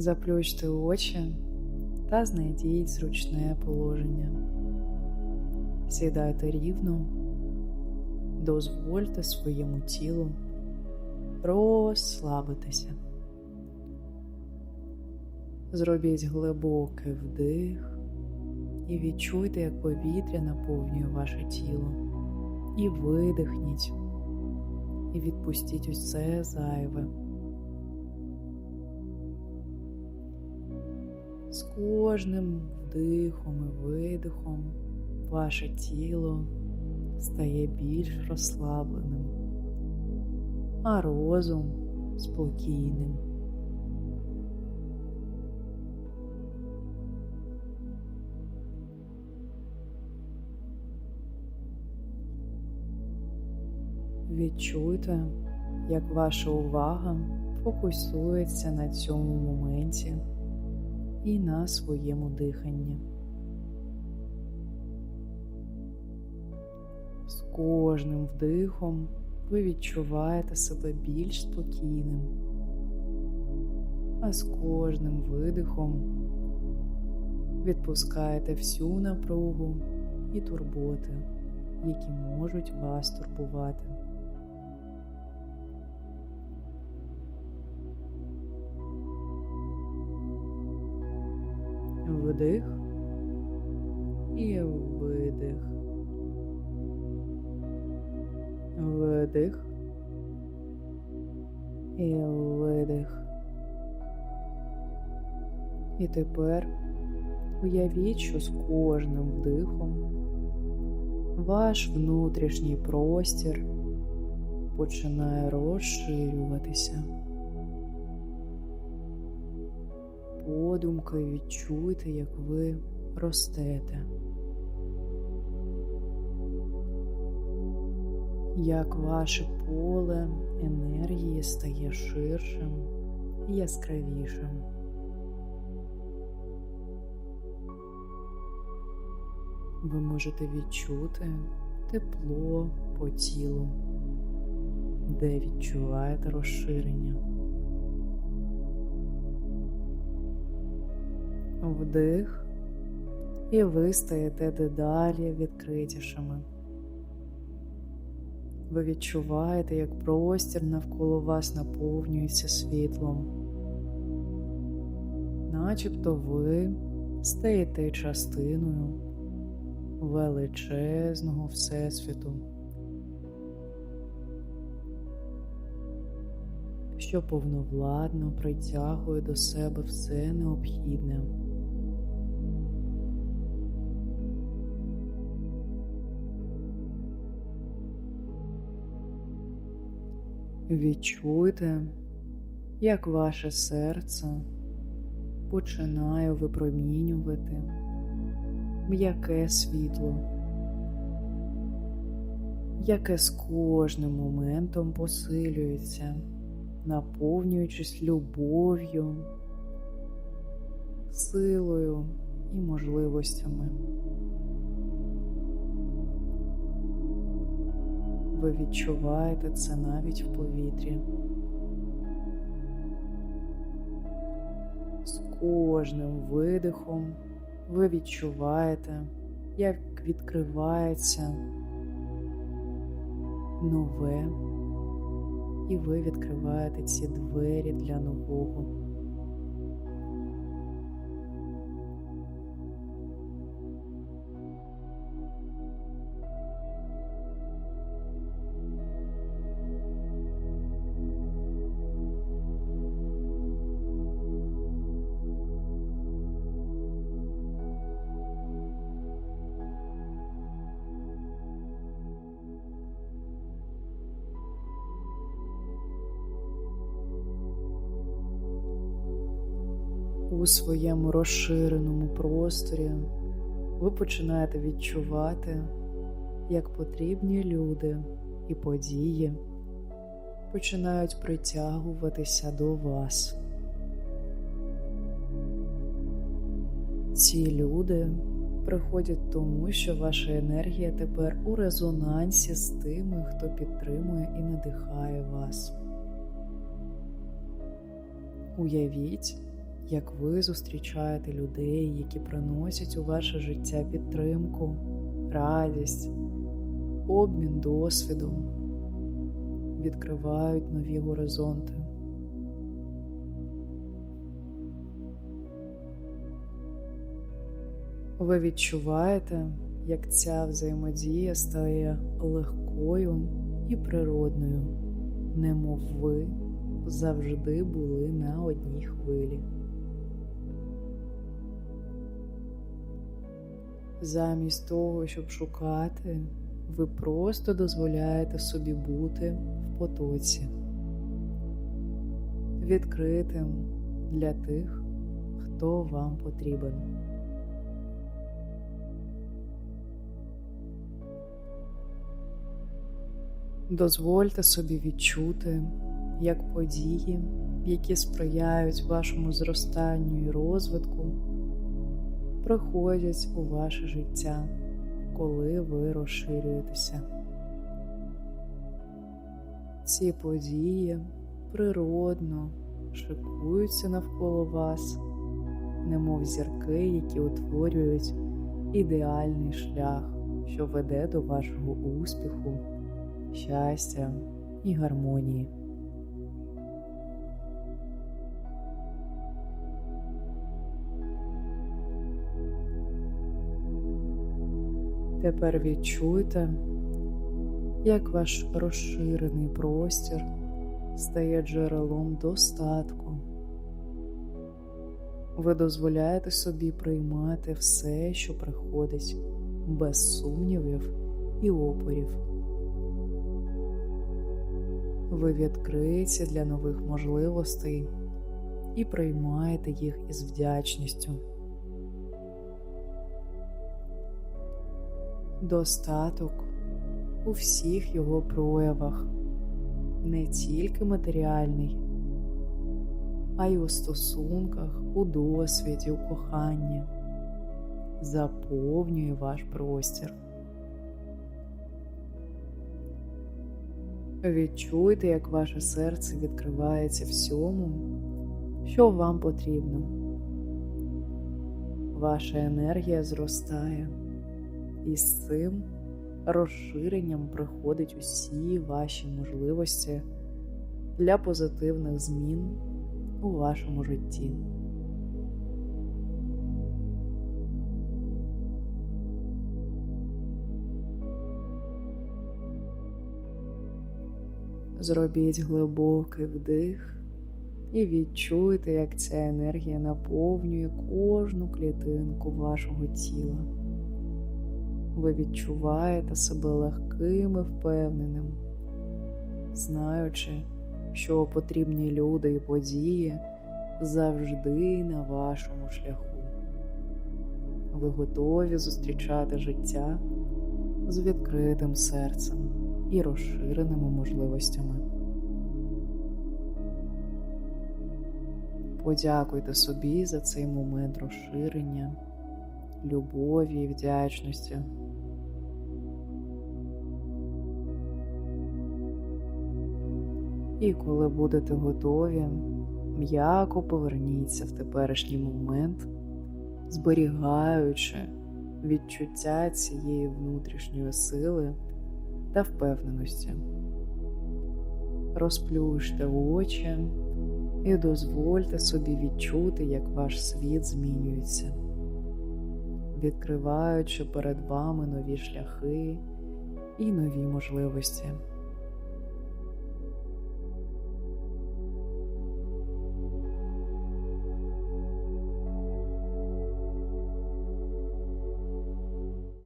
Заплющте очі та знайдіть зручне положення. Сідайте рівно, дозвольте своєму тілу розслабитися. Зробіть глибокий вдих і відчуйте, як повітря наповнює ваше тіло. І видихніть, і відпустіть усе зайве. З кожним вдихом і видихом ваше тіло стає більш розслабленим, а розум спокійним. Відчуйте, як ваша увага фокусується на цьому моменті і на своєму диханні. З кожним вдихом ви відчуваєте себе більш спокійним, а з кожним видихом відпускаєте всю напругу і турботи, які можуть вас турбувати. Вдих і видих. Вдих і видих. І тепер уявіть, що з кожним вдихом ваш внутрішній простір починає розширюватися. Подумкою відчуйте, як ви ростете. як ваше поле енергії стає ширшим і яскравішим. Ви можете відчути тепло по тілу, де відчуваєте розширення. Вдих, і ви стаєте дедалі відкритішими. Ви відчуваєте, як простір навколо вас наповнюється світлом, начебто ви стаєте частиною величезного Всесвіту, що повновладно притягує до себе все необхідне. Відчуйте, як ваше серце починає випромінювати м'яке світло, яке з кожним моментом посилюється, наповнюючись любов'ю, силою і можливостями. Ви відчуваєте це навіть в повітрі. З кожним видихом ви відчуваєте, як відкривається нове, і ви відкриваєте ці двері для нового. У своєму розширеному просторі ви починаєте відчувати, як потрібні люди і події починають притягуватися до вас. Ці люди приходять тому, що ваша енергія тепер у резонансі з тими, хто підтримує і надихає вас. Уявіть, як ви зустрічаєте людей, які приносять у ваше життя підтримку, радість, обмін досвідом, відкривають нові горизонти. Ви відчуваєте, як ця взаємодія стає легкою і природною, немов ви завжди були на одній хвилі. Замість того, щоб шукати, ви просто дозволяєте собі бути в потоці, відкритим для тих, хто вам потрібен. Дозвольте собі відчути, як події, які сприяють вашому зростанню і розвитку, приходять у ваше життя, коли ви розширюєтеся. Ці події природно шикуються навколо вас, немов зірки, які утворюють ідеальний шлях, що веде до вашого успіху щастя і гармонії. Тепер відчуйте, як ваш розширений простір стає джерелом достатку. Ви дозволяєте собі приймати все, що приходить, без сумнівів і опорів. Ви відкриті для нових можливостей і приймаєте їх із вдячністю. Достаток у всіх його проявах, не тільки матеріальний, а й у стосунках, у досвіді, у коханні, заповнює ваш простір. Відчуйте, як ваше серце відкривається всьому, що вам потрібно. Ваша енергія зростає, і з цим розширенням приходять усі ваші можливості для позитивних змін у вашому житті. Зробіть глибокий вдих і відчуйте, як ця енергія наповнює кожну клітинку вашого тіла. Ви відчуваєте себе легким і впевненим, знаючи, що потрібні люди і події завжди на вашому шляху. Ви готові зустрічати життя з відкритим серцем і розширеними можливостями. Подякуйте собі за цей момент розширення, любові і вдячності. І коли будете готові, м'яко поверніться в теперішній момент, зберігаючи відчуття цієї внутрішньої сили та впевненості. Розплющте очі і дозвольте собі відчути, як ваш світ змінюється, відкриваючи перед вами нові шляхи і нові можливості.